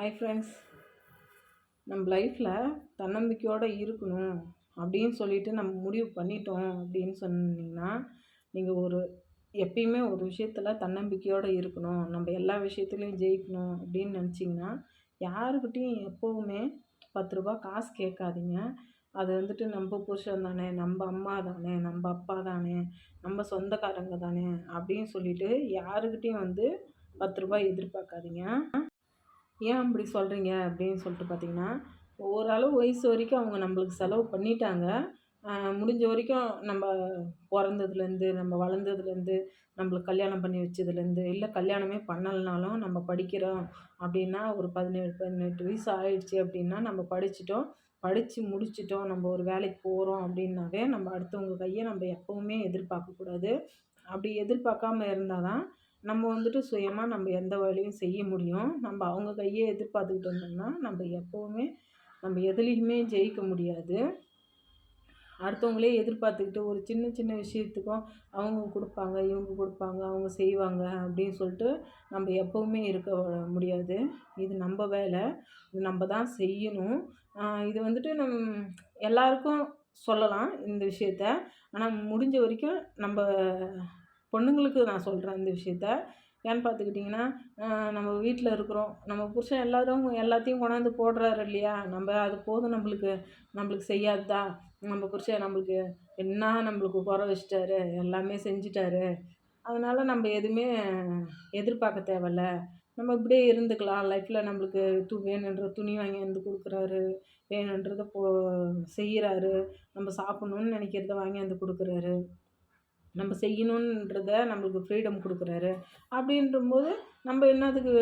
Hi friends நம்ம லைஃப்பில் தன்னம்பிக்கையோடு இருக்கணும் அப்படின்னு சொல்லிட்டு நம்ம முடிவு பண்ணிட்டோம் அப்படின்னு சொன்னீங்கன்னா நீங்கள் ஒரு எப்பயுமே ஒரு விஷயத்தில் தன்னம்பிக்கையோடு இருக்கணும். நம்ம எல்லா விஷயத்துலையும் ஜெயிக்கணும் அப்படின்னு நினச்சிங்கன்னா யாருக்கிட்டேயும் எப்போவுமே பத்து ரூபா காசு கேட்காதீங்க. அது வந்துட்டு நம்ம புருஷன் தானே நம்ம அம்மா தானே நம்ம அப்பா தானே நம்ம சொந்தக்காரங்க தானே அப்படின்னு சொல்லிட்டு யாருக்கிட்டேயும் வந்து பத்து ரூபாய் எதிர்பார்க்காதீங்க. ஏன் அப்படி சொல்கிறீங்க அப்படின்னு சொல்லிட்டு பார்த்தீங்கன்னா ஓரளவு வயசு வரைக்கும் அவங்க நம்மளுக்கு செலவு பண்ணிட்டாங்க. முடிஞ்ச வரைக்கும் நம்ம பிறந்ததுலேருந்து நம்ம வளர்ந்ததுலேருந்து நம்மளுக்கு கல்யாணம் பண்ணி வச்சதுலேருந்து இல்லை கல்யாணமே பண்ணலைனாலும் நம்ம படிக்கிறோம் அப்படின்னா ஒரு பதினேழு பதினெட்டு வயசு ஆயிடுச்சு அப்படின்னா நம்ம படிச்சிட்டோம். படித்து முடிச்சிட்டோம். நம்ம ஒரு வேலைக்கு போகிறோம் அப்படின்னாவே நம்ம அடுத்தவங்க கையை நம்ம எப்போவுமே எதிர்பார்க்கக்கூடாது. அப்படி எதிர்பார்க்காம இருந்தால் தான் நம்ம வந்துட்டு சுயமாக நம்ம எந்த வேலையும் செய்ய முடியும். நம்ம அவங்க கையை எதிர்பார்த்துக்கிட்டு இருந்தோம்னா நம்ம எப்போவுமே நம்ம எதுலேயுமே ஜெயிக்க முடியாது. அடுத்தவங்களே எதிர்பார்த்துக்கிட்டு ஒரு சின்ன சின்ன விஷயத்துக்கும் அவங்க கொடுப்பாங்க இவங்க கொடுப்பாங்க அவங்க செய்வாங்க அப்படின்னு சொல்லிட்டு நம்ம எப்போவுமே இருக்க முடியாது. இது நம்ம வேலை. இது நம்ம தான் செய்யணும். இது வந்துட்டு நம் எல்லாருக்கும் சொல்லலாம் இந்த விஷயத்த. ஆனால் முடிஞ்ச வரைக்கும் நம்ம பொண்ணுங்களுக்கு நான் சொல்கிறேன் இந்த விஷயத்த. ஏன்னு பார்த்துக்கிட்டிங்கன்னா நம்ம வீட்டில் இருக்கிறோம். நம்ம புருஷன் எல்லோரும் எல்லாத்தையும் கொண்டாந்து போடுறாரு இல்லையா? நம்ம அது போதும் நம்மளுக்கு நம்மளுக்கு செய்யாததா? நம்ம புருஷன் நம்மளுக்கு என்ன நம்மளுக்கு குறை வச்சிட்டாரு? எல்லாமே செஞ்சிட்டாரு. அதனால் நம்ம எதுவுமே எதிர்பார்க்க தேவையில்ல. நம்ம இப்படியே இருந்துக்கலாம். லைஃப்பில் நம்மளுக்கு து வேணுன்ற துணி வாங்கியாந்து கொடுக்குறாரு. வேணுன்றதை போ செய்கிறாரு நம்ம சாப்பிட்ணுன்னு நினைக்கிறத வாங்கியாந்து கொடுக்குறாரு. நம்ம செய்யணுன்றத நம்மளுக்கு ஃப்ரீடம் கொடுக்குறாரு. அப்படின்றம்போது நம்ம என்னதுக்கு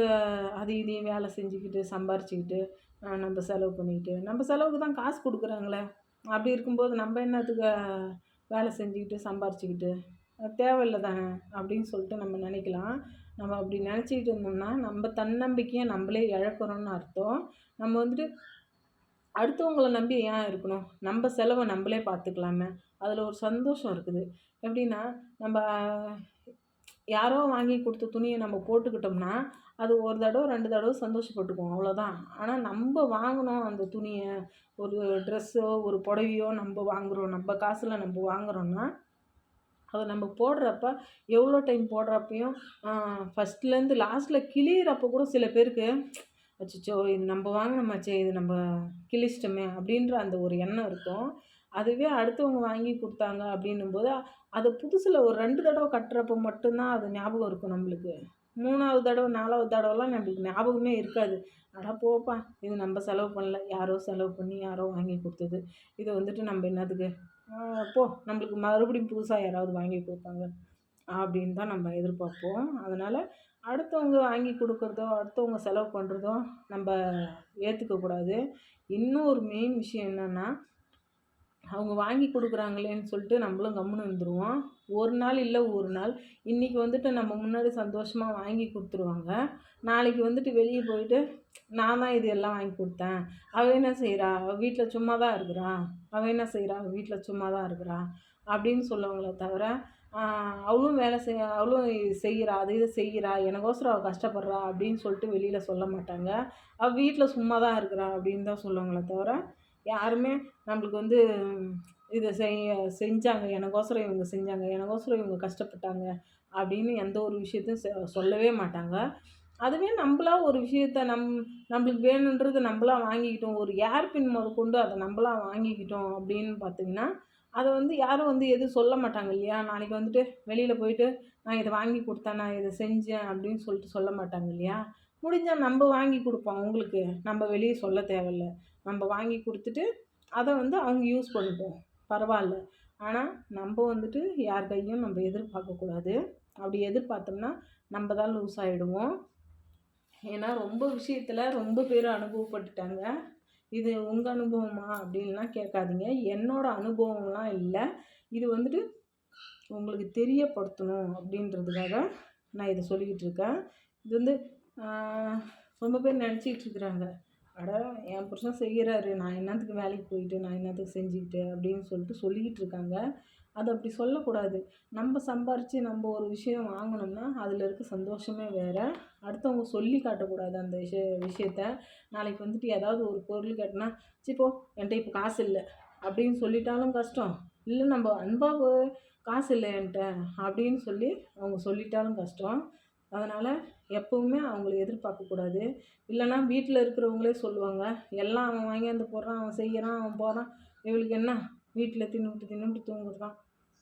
அது இதையும் வேலை செஞ்சுக்கிட்டு சம்பாரிச்சுக்கிட்டு நம்ம செலவு பண்ணிக்கிட்டு நம்ம செலவுக்கு தான் காசு கொடுக்குறாங்களே. அப்படி இருக்கும்போது நம்ம என்னத்துக்கு வேலை செஞ்சுக்கிட்டு சம்பாரிச்சுக்கிட்டு தேவையில்லை தானே அப்படின்னு சொல்லிட்டு நம்ம நினைக்கலாம். நம்ம அப்படி நினச்சிக்கிட்டு இருந்தோம்னா நம்ம தன்னம்பிக்கையை நம்மளே இழக்கிறோம்னு அர்த்தம். நம்ம வந்துட்டு அடுத்தவங்களை நம்பி ஏன் இருக்கணும்? நம்ம செலவை நம்மளே பார்த்துக்கலாமே. அதில் ஒரு சந்தோஷம் இருக்குது. எப்படின்னா நம்ம யாரோ வாங்கி கொடுத்த துணியை நம்ம போட்டுக்கிட்டோம்னா அது ஒரு தடவை ரெண்டு தடவை சந்தோஷப்பட்டுக்குவோம். அவ்வளோதான் ஆனால் நம்ம வாங்கினோம் அந்த துணியை ஒரு ட்ரெஸ்ஸோ ஒரு புடவையோ நம்ம வாங்குகிறோம் நம்ம காசில் நம்ம வாங்குகிறோன்னா அதை நம்ம போடுறப்ப எவ்வளோ டைம் போடுறப்பையும் ஃபஸ்ட்லேருந்து லாஸ்ட்டில் கிழியிறப்போ கூட சில பேருக்கு அச்சோ இது நம்ம வாங்கினோமாச்சே இது நம்ம கிழிச்சிட்டோமே அப்படின்ற அந்த ஒரு எண்ணம் இருக்கும். அதுவே அடுத்தவங்க வாங்கி கொடுத்தாங்க அப்படின்னும்போது அதை புதுசில் ஒரு ரெண்டு தடவை கட்டுறப்போ மட்டும்தான் அது ஞாபகம் இருக்கும் நம்மளுக்கு. மூணாவது தடவை நாலாவது தடவைலாம் நம்மளுக்கு ஞாபகமே இருக்காது. ஆனால் போப்பா இது நம்ம செலவு பண்ணல. யாரோ செலவு பண்ணி யாரோ வாங்கி கொடுத்தது. இதை வந்துட்டு நம்ம என்னதுக்கு? போ நம்மளுக்கு மறுபடியும் புதுசாக யாராவது வாங்கி கொடுப்பாங்க அப்படின்னு தான் நம்ம எதிர்பார்ப்போம். அதனால் அடுத்தவங்க வாங்கி கொடுக்குறதோ அடுத்தவங்க செலவு பண்ணுறதோ நம்ம ஏற்றுக்கக்கூடாது இன்னும் ஒரு மெயின் விஷயம் என்னென்னா அவங்க வாங்கி கொடுக்குறாங்களேன்னு சொல்லிட்டு நம்மளும் கம்முன்னு வந்துடுவோம் ஒரு நாள் இல்லை ஒரு நாள். இன்றைக்கி வந்துட்டு நம்ம முன்னாடி சந்தோஷமாக வாங்கி கொடுத்துருவாங்க. நாளைக்கு வந்துட்டு வெளியே போயிட்டு நான் தான் இது எல்லாம் வாங்கி கொடுத்தேன். அவள் என்ன செய்கிறா அவள் வீட்டில் சும்மா தான் இருக்கிறா. அவள் என்ன செய்கிறா அவள் வீட்டில் சும்மா தான் இருக்கிறா. அப்படின்னு சொல்லுவாங்களே தவிர அவளும் வேலை செய் அவளும் செய்கிறா அது இது செய்கிறா எனக்கோசரம் அவள் கஷ்டப்படுறா அப்படின்னு சொல்லிட்டு வெளியில் சொல்ல மாட்டாங்க. அவள் வீட்டில் சும்மா தான் இருக்கிறா அப்படின்னு தான் சொல்லுவாங்களே தவிர யாருமே நம்மளுக்கு வந்து இதை செய்ய செஞ்சாங்க எனக்கோசரம் இவங்க செஞ்சாங்க எனக்கோசரம் இவங்க கஷ்டப்பட்டாங்க அப்படின்னு எந்த ஒரு விஷயத்தையும் சொல்லவே மாட்டாங்க. அதுவே நம்மளா ஒரு விஷயத்த நம் நம்மளுக்கு வேணுன்றது நம்மளா வாங்கிக்கிட்டோம். ஒரு ஏர்பின் கொண்டு அதை நம்மளா வாங்கிக்கிட்டோம் அப்படின்னு பார்த்திங்கன்னா அதை வந்து யாரும் வந்து எதுவும் சொல்ல மாட்டாங்க இல்லையா? நாளைக்கு வந்துட்டு வெளியில் போயிட்டு நான் இதை வாங்கி கொடுத்தேன் நான் இதை செஞ்சேன் அப்படின்னு சொல்லிட்டு சொல்ல மாட்டாங்க இல்லையா? முடிஞ்சால் நம்ம வாங்கி கொடுப்போம். அவங்களுக்கு நம்ம வெளியே சொல்ல தேவையில்ல. நம்ம வாங்கி கொடுத்துட்டு அதை வந்து அவங்க யூஸ் பண்ணிப்போம் பரவாயில்ல. ஆனால் நம்ம வந்துட்டு யார் கையும் நம்ம எதிர்பார்க்கக்கூடாது அப்படி எதிர்பார்த்தோம்னா நம்ம தான் லூஸ் ஆகிடுவோம் ஏன்னா ரொம்ப விஷயத்தில் ரொம்ப பேர் அனுபவப்பட்டுட்டாங்க. இது உங்கள் அனுபவமா அப்படின்லாம் கேட்காதீங்க. என்னோடய அனுபவம்லாம் இல்லை. இது வந்துட்டு உங்களுக்கு தெரியப்படுத்தணும் அப்படின்றதுக்காக நான் இதை சொல்லிக்கிட்டு இருக்கேன். இது வந்து ரொம்ப பேர் நினச்சிக்கிட்டு இருக்கிறாங்க. அட என் புருஷன் செய்கிறாரு நான் என்னத்துக்கு வேலைக்கு போயிட்டு நான் என்னத்துக்கு செஞ்சுக்கிட்டு அப்படின்னு சொல்லிட்டு சொல்லிக்கிட்டு இருக்காங்க. அது அப்படி சொல்லக்கூடாது. நம்ம சம்பாரித்து நம்ம ஒரு விஷயம் வாங்கினோம்னா அதில் இருக்க சந்தோஷமே வேறு. அடுத்தவங்க சொல்லி காட்டக்கூடாது அந்த விஷய விஷயத்த. நாளைக்கு வந்துட்டு ஏதாவது ஒரு பொருள் கேட்டனா சிப்போ என்கிட்ட இப்போ காசு இல்லை. அப்படின்னு சொல்லிட்டாலும் கஷ்டம். இல்லை நம்ம அன்பாக காசு இல்லை என்கிட்ட அப்படின்னு சொல்லி அவங்க சொல்லிட்டாலும் கஷ்டம். அதனால் எப்போவுமே அவங்கள எதிர்பார்க்கக்கூடாது இல்லைன்னா வீட்டில் இருக்கிறவங்களே சொல்லுவாங்க எல்லாம் அவன் வாங்கியாந்து போடுறான் அவன் செய்கிறான் அவன் போகிறான் இவளுக்கு என்ன? வீட்டில் தின்னுட்டு தின்னுட்டு தூங்குறது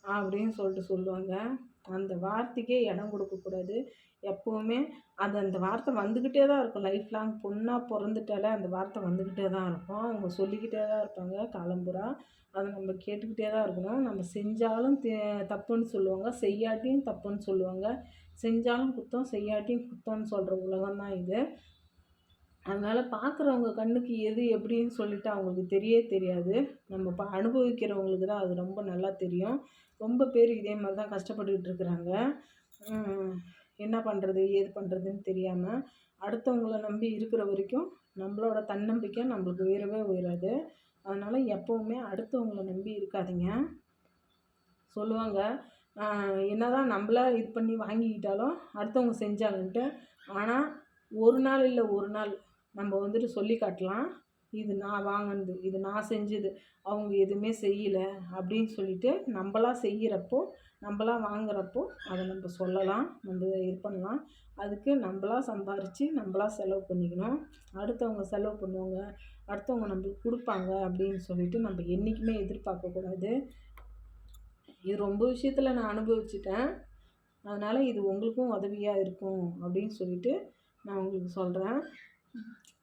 அப்படின்னு சொல்லிட்டு சொல்லுவாங்க. அந்த வார்த்தைக்கே இடம் கொடுக்கக்கூடாது எப்போவுமே அது அந்த வார்த்தை வந்துக்கிட்டே தான் இருக்கும். லைஃப் லாங் பொண்ணாக பிறந்துட்டாலே அந்த வார்த்தை வந்துக்கிட்டே தான் இருக்கும். அவங்க சொல்லிக்கிட்டே தான் இருப்பாங்க. காலம்புறா அதை நம்ம கேட்டுக்கிட்டே தான் இருக்கணும். நம்ம செஞ்சாலும் தப்புன்னு சொல்லுவாங்க. செய்யாட்டியும் தப்புன்னு சொல்லுவாங்க. செஞ்சாலும் குத்தம் செய்யாட்டியும் குத்தம்னு சொல்கிற உலகம் தான் இது. அதனால் பார்க்குறவங்க கண்ணுக்கு எது எப்படின்னு சொல்லிட்டு அவங்களுக்கு தெரியவே தெரியாது. நம்ம ப அனுபவிக்கிறவங்களுக்கு தான் அது ரொம்ப நல்லா தெரியும். ரொம்ப பேர் இதே மாதிரி தான் கஷ்டப்பட்டுக்கிட்டு இருக்கிறாங்க. என்ன பண்ணுறது ஏது பண்ணுறதுன்னு தெரியாமல் அடுத்தவங்கள நம்பி இருக்கிற வரைக்கும் நம்மளோட தன்னம்பிக்கை நம்மளுக்கு உயரவே உயராது. அதனால் எப்போவுமே அடுத்தவங்கள நம்பி இருக்காதீங்க. சொல்லுவாங்க என்ன தான் நம்மளா இது பண்ணி வாங்கிக்கிட்டாலும் அடுத்தவங்க செஞ்சாங்கன்ட்டு ஆனால் ஒரு நாள் இல்லை ஒரு நாள் நம்ம வந்துட்டு சொல்லி காட்டலாம். இது நான் வாங்கினது இது நான் செஞ்சது அவங்க எதுவுமே செய்யலை அப்படின்னு சொல்லிட்டு நம்மளா செய்கிறப்போ நம்மளா வாங்குறப்போ அதை நம்ம சொல்லலாம் நம்ம இது பண்ணலாம். அதுக்கு நம்மளா சம்பாரித்து நம்மளா செலவு பண்ணிக்கணும். அடுத்தவங்க செலவு பண்ணுவாங்க அடுத்தவங்க நம்மளுக்கு கொடுப்பாங்க அப்படின்னு சொல்லிட்டு நம்ம என்றைக்குமே எதிர்பார்க்கக்கூடாது இது ரொம்ப விஷயத்தில் நான் அனுபவிச்சிட்டேன். அதனால் இது உங்களுக்கும் உதவியாக இருக்கும் அப்படின்னு சொல்லிட்டு நான் உங்களுக்கு சொல்கிறேன்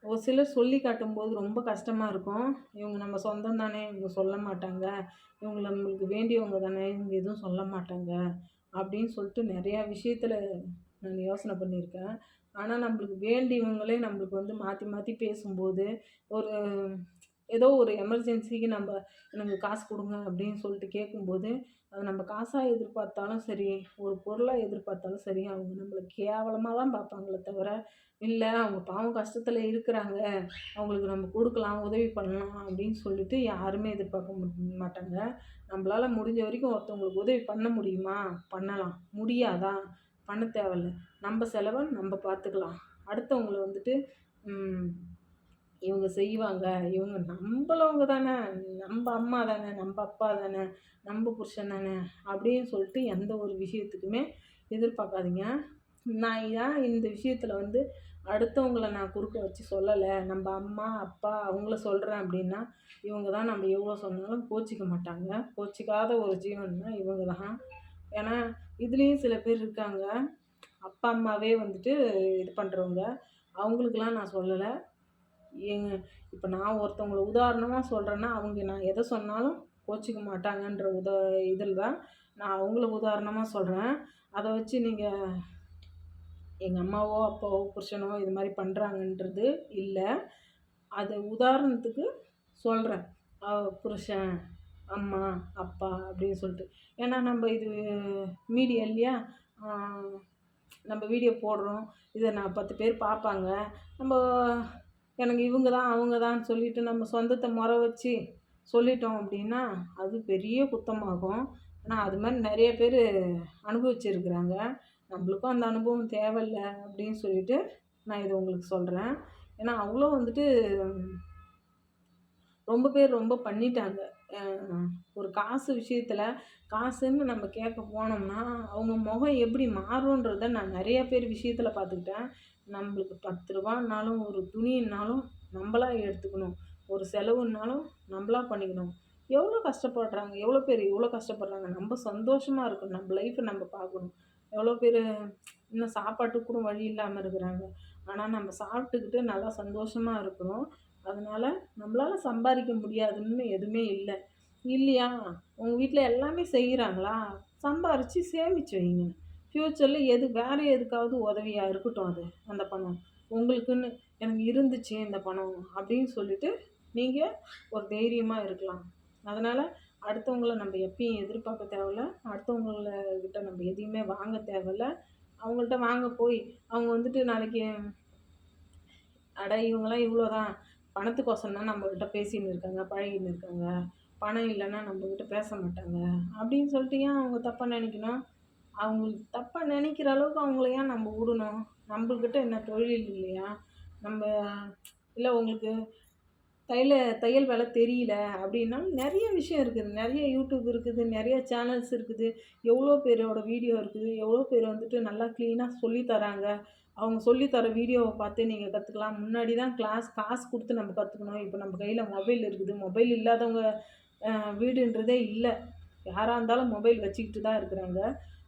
ஒரு சிலர் சொல்லி காட்டும்போது ரொம்ப கஷ்டமாக இருக்கும். இவங்க நம்ம சொந்தம் தானே இவங்க சொல்ல மாட்டாங்க. இவங்க நம்மளுக்கு வேண்டியவங்க தானே இவங்க எதுவும் சொல்ல மாட்டாங்க அப்படின்னு சொல்லிட்டு நிறையா விஷயத்தில் நான் யோசனை பண்ணியிருக்கேன். ஆனால் நம்மளுக்கு வேண்டியவங்களே நம்மளுக்கு வந்து மாற்றி மாற்றி பேசும்போது ஒரு ஏதோ ஒரு எமர்ஜென்சிக்கு நம்ம எனக்கு காசு கொடுங்க அப்படின்னு சொல்லிட்டு கேட்கும்போது அது நம்ம காசாக எதிர்பார்த்தாலும் சரி ஒரு பொருளாக எதிர்பார்த்தாலும் சரி அவங்க நம்மளை கேவலமாக தான் பார்ப்பாங்களே தவிர இல்லை அவங்க பாவம் கஷ்டத்தில் இருக்கிறாங்க அவங்களுக்கு நம்ம கொடுக்கலாம் உதவி பண்ணலாம் அப்படின்னு சொல்லிட்டு யாருமே எதிர்பார்க்க மாட்டாங்க. நம்மளால் முடிஞ்ச வரைக்கும் ஒருத்தவங்களுக்கு உதவி பண்ண முடியுமா? பண்ணலாம். முடியாதா? பண்ண தேவையில்ல. நம்ம செலவை நம்ம பார்த்துக்கலாம். அடுத்தவங்களை வந்துட்டு இவங்க செய்வாங்க. இவங்க நம்மளவங்க தானே. நம்ம அம்மா தானே நம்ம அப்பா தானே நம்ம புருஷன் தானே அப்படின்னு சொல்லிட்டு எந்த ஒரு விஷயத்துக்குமே எதிர்பார்க்காதீங்க. நான் ஏன் இந்த விஷயத்தில் வந்து அடுத்தவங்கள நான் குறுக்க வச்சு சொல்லலை? நம்ம அம்மா அப்பா அவங்கள சொல்கிறேன் அப்படின்னா இவங்க தான் நம்ம எவ்வளோ சொன்னாலும் கோச்சிக்க மாட்டாங்க. கோச்சிக்காத ஒரு ஜீவன்னா இவங்க தான். ஏன்னா இதுலேயும் சில பேர் இருக்காங்க. அப்பா அம்மாவே வந்துட்டு இது பண்ணுறவங்க அவங்களுக்கெல்லாம் நான் சொல்லலை. எங்க இப்போ நான் ஒருத்தவங்களை உதாரணமாக சொல்கிறேன்னா அவங்க நான் எதை சொன்னாலும் கோச்சிக்க மாட்டாங்கன்ற உத இதில் தான் நான் அவங்கள உதாரணமாக சொல்கிறேன் அதை வச்சு நீங்கள் எங்கள் அம்மாவோ அப்பாவோ புருஷனோ இது மாதிரி பண்ணுறாங்கன்றது இல்லை. அது உதாரணத்துக்கு சொல்கிறேன் புருஷன் அம்மா அப்பா அப்படின்னு சொல்லிட்டு. ஏன்னா நம்ம இது மீடியா இல்லையா? நம்ம வீடியோ போடுறோம். இதை நான் பத்து பேர் பார்ப்பாங்க. நம்ம எனக்கு இவங்க தான் அவங்க தான் சொல்லிட்டு நம்ம சொந்தத்தை முறை வச்சு சொல்லிட்டோம் அப்படின்னா அது பெரிய குத்தமாகும். ஆனால் அது மாதிரி நிறைய பேர் அனுபவிச்சிருக்கிறாங்க. நம்மளுக்கும் அந்த அனுபவம் தேவையில்ல அப்படின்னு சொல்லிட்டு நான் இதை உங்களுக்கு சொல்கிறேன் ஏன்னா அவ்வளோ வந்துட்டு ரொம்ப பேர் ரொம்ப பண்ணிட்டாங்க. ஒரு காசு விஷயத்தில் காசுன்னு நம்ம கேட்க போனோம்னா அவங்க முகம் எப்படி மாறுன்றத நான் நிறைய பேர் விஷயத்தில் பார்த்துக்கிட்டேன். நம்மளுக்கு பத்து ரூபான்னாலும் ஒரு துணின்னாலும் நம்மளா எடுத்துக்கணும். ஒரு செலவுன்னாலும் நம்மளா பண்ணிக்கணும். எவ்வளோ கஷ்டப்படுறாங்க? எவ்வளோ பேர் எவ்வளோ கஷ்டப்படுறாங்க? நம்ம சந்தோஷமாக இருக்கணும். நம்ம லைஃப்பை நம்ம பார்க்கணும். எவ்வளோ பேர் இன்னும் சாப்பாட்டுக்கு கூட வழி இல்லாமல் இருக்கிறாங்க. ஆனால் நம்ம சாப்பிட்டுக்கிட்டு நல்லா சந்தோஷமாக இருக்கிறோம். அதனால் நம்மளால் சம்பாதிக்க முடியாதுன்னு எதுவுமே இல்லை. இல்லையா? உங்கள் வீட்டில் எல்லாமே செய்கிறாங்களா சம்பாரித்து சேமித்து வைங்க. ஃப்யூச்சரில் எது வேறு எதுக்காவது உதவியாக இருக்கட்டும் அது அந்த பணம். உங்களுக்குன்னு எனக்கு இருந்துச்சு இந்த பணம் அப்படின்னு சொல்லிட்டு நீங்கள் ஒரு தைரியமாக இருக்கலாம். அதனால் அடுத்தவங்கள நம்ம எப்பயும் எதிர்பார்க்க தேவையில்ல. அடுத்தவங்கக்கிட்ட நம்ம எதையுமே வாங்க தேவையில்ல. அவங்கள்ட்ட வாங்க போய் அவங்க வந்துட்டு நாளைக்கு அட இவங்களாம் இவ்வளோ தான் பணத்துக்கோசரம் தான் பேசின்னு இருக்காங்க பழகின்னு இருக்காங்க. பணம் இல்லைன்னா நம்மக்கிட்ட பேச மாட்டாங்க அப்படின்னு சொல்லிட்டு ஏன் அவங்க தப்பாக நினைக்கணும்? அவங்களுக்கு தப்பாக நினைக்கிற அளவுக்கு அவங்கள ஏன் நம்ம விடணும்? நம்மக்கிட்ட என்ன தொழில் இல்லையா? நம்ம இல்லை உங்களுக்கு தையல தையல் வேலை தெரியல அப்படின்னா நிறைய விஷயம் இருக்குது. நிறைய யூடியூப் இருக்குது நிறைய சேனல்ஸ் இருக்குது. எவ்வளோ பேரோட வீடியோ இருக்குது. எவ்வளோ பேர் வந்துட்டு நல்லா க்ளீனாக சொல்லித்தராங்க அவங்க சொல்லித்தர தர வீடியோவை பார்த்து நீங்கள் கற்றுக்கலாம் முன்னாடி தான் கிளாஸ் காசு கொடுத்து நம்ம கற்றுக்கணும் இப்போ நம்ம கையில் மொபைல் இருக்குது. மொபைல் இல்லாதவங்க வீடுன்றதே இல்லை. யாராக இருந்தாலும் மொபைல் வச்சுக்கிட்டு தான் இருக்கிறாங்க.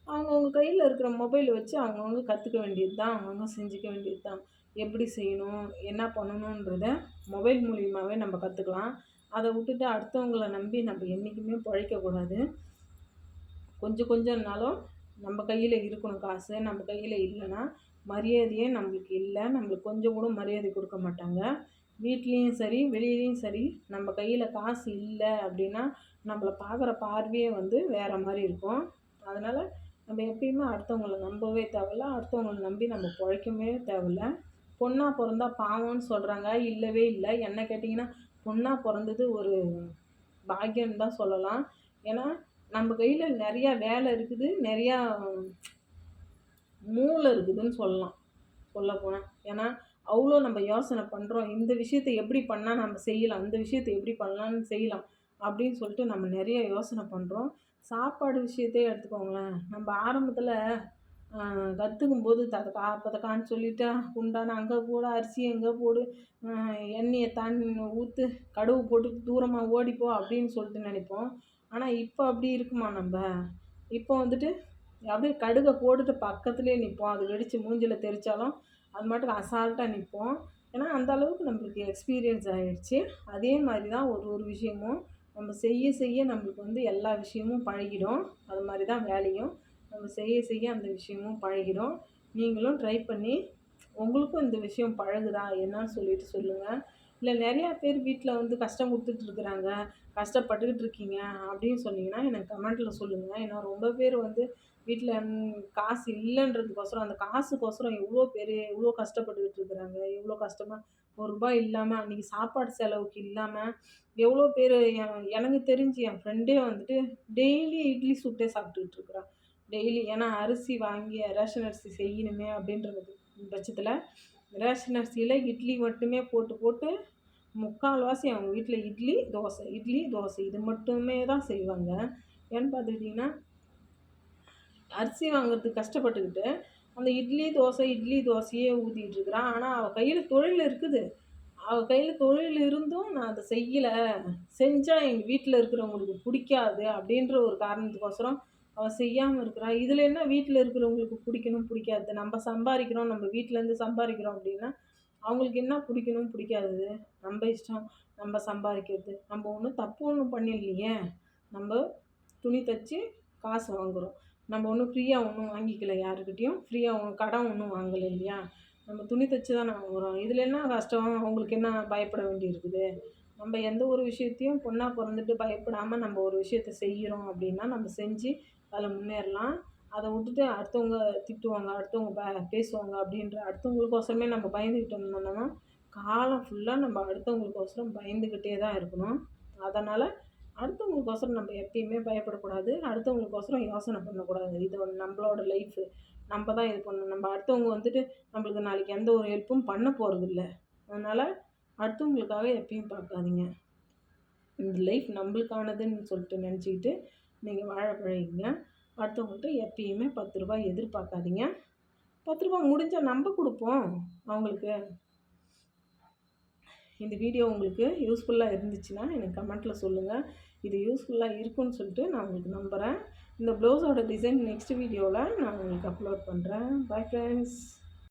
அவங்கவுங்க கையில் இருக்கிற மொபைலை வச்சு அவங்கவுங்க கற்றுக்க வேண்டியது தான் அவங்கவுங்க செஞ்சுக்க வேண்டியது தான் எப்படி செய்யணும் என்ன பண்ணணுன்றத மொபைல் மூலியமாகவே நம்ம கற்றுக்கலாம் அதை விட்டுட்டு அடுத்தவங்கள நம்பி நம்ம என்றைக்குமே பிழைக்கக்கூடாது கொஞ்சம் கொஞ்சம்னாலும் நம்ம கையில் இருக்கணும் காசு நம்ம கையில் இல்லைன்னா மரியாதையே நம்மளுக்கு இல்லை. நம்மளுக்கு கொஞ்சம் கூட மரியாதை கொடுக்க மாட்டாங்க. வீட்லேயும் சரி வெளியிலையும் சரி நம்ம கையில் காசு இல்லை அப்படின்னா நம்மளை பார்க்குற பார்வையே வந்து வேறு மாதிரி இருக்கும். அதனால் நம்ம எப்பயுமே அடுத்தவங்கள நம்பவே தேவையில்ல. அடுத்தவங்கள நம்பி நம்ம பிழைக்கவே தேவையில்ல. பொண்ணாக பிறந்தா பாவம்னு சொல்கிறாங்க இல்லவே இல்லை. என்ன கேட்டிங்கன்னா பொண்ணாக பிறந்தது ஒரு பாக்கியம்னு தான் சொல்லலாம். ஏன்னா நம்ம கையில் நிறையா வேலை இருக்குது. நிறையா மூளை இருக்குதுன்னு சொல்லலாம். சொல்லப்போனால் ஏன்னா அவ்வளோ நம்ம யோசனை பண்ணுறோம் இந்த விஷயத்தை எப்படி பண்ணால் நம்ம செய்யலாம்? இந்த விஷயத்தை எப்படி பண்ணலான்னு செய்யலாம்? அப்படின்னு சொல்லிட்டு நம்ம நிறைய யோசனை பண்ணுறோம் சாப்பாடு விஷயத்தையே எடுத்துக்கோங்களேன். நம்ம ஆரம்பத்தில் கற்றுக்கும் போது ததக்கா பதக்கான்னு சொல்லிவிட்டா குண்டான அங்கே போடு அரிசி எங்கே போடு எண்ணெயை தண்ணி ஊற்று கடுகு போட்டு தூரமாக ஓடிப்போ அப்படின்னு சொல்லிட்டு நினைப்போம். ஆனால் இப்போ அப்படி இருக்குமா நம்ம? இப்போ வந்துட்டு அப்படியே கடுகை போட்டுட்டு பக்கத்துலேயே நிற்போம் அது வெடித்து மூஞ்சில் தெரித்தாலும் அது மட்டும் அசால்ட்டாக நிற்போம் ஏன்னா அந்த அளவுக்கு நம்மளுக்கு எக்ஸ்பீரியன்ஸ் ஆகிடுச்சி அதே மாதிரி தான் ஒரு ஒரு விஷயமும். நம்ம செய்ய செய்ய நம்மளுக்கு வந்து எல்லா விஷயமும் பழகிடும். அது மாதிரி தான் வேலையும். நம்ம செய்ய செய்ய அந்த விஷயமும் பழகிடும். நீங்களும் ட்ரை பண்ணி உங்களுக்கும் இந்த விஷயம் பழகுதா? என்னன்னு சொல்லிட்டு சொல்லுங்கள் இல்லை நிறையா பேர் வீட்டில் வந்து கஷ்டம் கொடுத்துட்ருக்குறாங்க கஷ்டப்பட்டுக்கிட்டு இருக்கீங்க அப்படின்னு சொன்னீங்கன்னா எனக்கு கமெண்ட்டில் சொல்லுங்கள் ஏன்னா ரொம்ப பேர் வந்து வீட்டில் காசு இல்லைன்றதுக்கோசரம் அந்த காசுக்கோசரம் எவ்வளோ பேர் எவ்வளோ கஷ்டப்பட்டுக்கிட்டு இருக்கிறாங்க? எவ்வளோ கஷ்டமாக ஒரு ரூபாய் இல்லாமல் அன்றைக்கி சாப்பாடு செலவுக்கு இல்லாமல் எவ்வளோ பேர் எனக்கு தெரிஞ்சு என் ஃப்ரெண்டே வந்துட்டு டெய்லி இட்லி சுட்டே சாப்பிட்டுக்கிட்டு இருக்கிறான் டெய்லி ஏன்னா அரிசி வாங்கி ரேஷன் அரிசி செய்யணுமே அப்படின்றது பட்சத்தில் ரேஷன் அரிசியில் இட்லி மட்டுமே போட்டு போட்டு முக்கால்வாசி அவங்க வீட்டில் இட்லி தோசை இட்லி தோசை இது மட்டுமே தான் செய்வாங்க. ஏன்னு பார்த்துக்கிட்டிங்கன்னா அரிசி வாங்குறதுக்கு கஷ்டப்பட்டுக்கிட்டு அந்த இட்லி தோசை இட்லி தோசையே ஊற்றிட்டு இருக்கிறான். ஆனால் அவள் கையில் தொழில் இருக்குது. அவள் கையில் தொழில் இருந்தும் நான் அதை செய்யலை. செஞ்சால் எங்கள் வீட்டில் இருக்கிறவங்களுக்கு பிடிக்காது அப்படின்ற ஒரு காரணத்துக்கோசரம் அவள் செய்யாமல் இருக்கிறா. இதில் என்ன வீட்டில் இருக்கிறவங்களுக்கு பிடிக்கணும் பிடிக்காது? நம்ம சம்பாதிக்கிறோம் நம்ம வீட்டிலேருந்து சம்பாதிக்கிறோம் அப்படின்னா அவங்களுக்கு என்ன பிடிக்கணும் பிடிக்காதது? நம்ம இஷ்டம். நம்ம சம்பாதிக்கிறது நம்ம ஒன்றும் தப்பு ஒன்றும் பண்ணிடலையே. நம்ம துணி தைச்சி காசு வாங்குகிறோம் நம்ம ஒன்றும் ஃப்ரீயாக ஒன்றும் வாங்கிக்கல யாருக்கிட்டேயும். ஃப்ரீயாக ஒன்றும் கடன் ஒன்றும் வாங்கலை இல்லையா? நம்ம துணி தைச்சி தான் வாங்குகிறோம் இதில் என்ன கஷ்டம்? அவங்களுக்கு என்ன பயப்பட வேண்டி இருக்குது நம்ம எந்த ஒரு விஷயத்தையும் பொண்ணாக பிறந்துட்டு பயப்படாமல் நம்ம ஒரு விஷயத்த செய்கிறோம் அப்படின்னா நம்ம செஞ்சு அதில் முன்னேறலாம். அதை விட்டுட்டு அடுத்தவங்க திட்டுவாங்க அடுத்தவங்க ப பேசுவாங்க அப்படின்ற அடுத்தவங்களுக்கோசரமே நம்ம பயந்துக்கிட்டு இருந்தோம்னா காலம் ஃபுல்லாக நம்ம அடுத்தவங்களுக்கோசரம் பயந்துக்கிட்டே தான் இருக்கணும். அதனால் அடுத்தவங்களுக்கோசரம் நம்ம எப்பயுமே பயப்படக்கூடாது. அடுத்தவங்களுக்கோசரம் யோசனை பண்ணக்கூடாது. இது நம்மளோட லைஃபு நம்ம தான் இது பண்ணணும். நம்ம அடுத்தவங்க வந்துட்டு நம்மளுக்கு நாளைக்கு எந்த ஒரு ஹெல்ப்பும் பண்ண போகிறதில்ல அதனால் அடுத்தவங்களுக்காக எப்பயும் பார்க்காதீங்க. இந்த லைஃப் நம்மளுக்கானதுன்னு சொல்லிட்டு நினச்சிக்கிட்டு நீங்கள் வாழ பழகிங்க. அடுத்தவங்கள்ட்ட எப்பயுமே பத்து ரூபாய் எதிர்பார்க்காதீங்க. பத்து ரூபா முடிஞ்சால் நம்ம கொடுப்போம் அவங்களுக்கு. இந்த வீடியோ உங்களுக்கு யூஸ்ஃபுல்லாக இருந்துச்சுன்னா எனக்கு கமெண்ட்டில் சொல்லுங்கள் இது யூஸ்ஃபுல்லாக இருக்குன்னு சொல்லிட்டு நான் உங்களுக்கு நம்புகிறேன் இந்த ப்ளவுஸோட டிசைன் நெக்ஸ்ட் வீடியோவில் நான் உங்களுக்கு அப்லோட் பண்ணுறேன் பாய் ஃப்ரெண்ட்ஸ்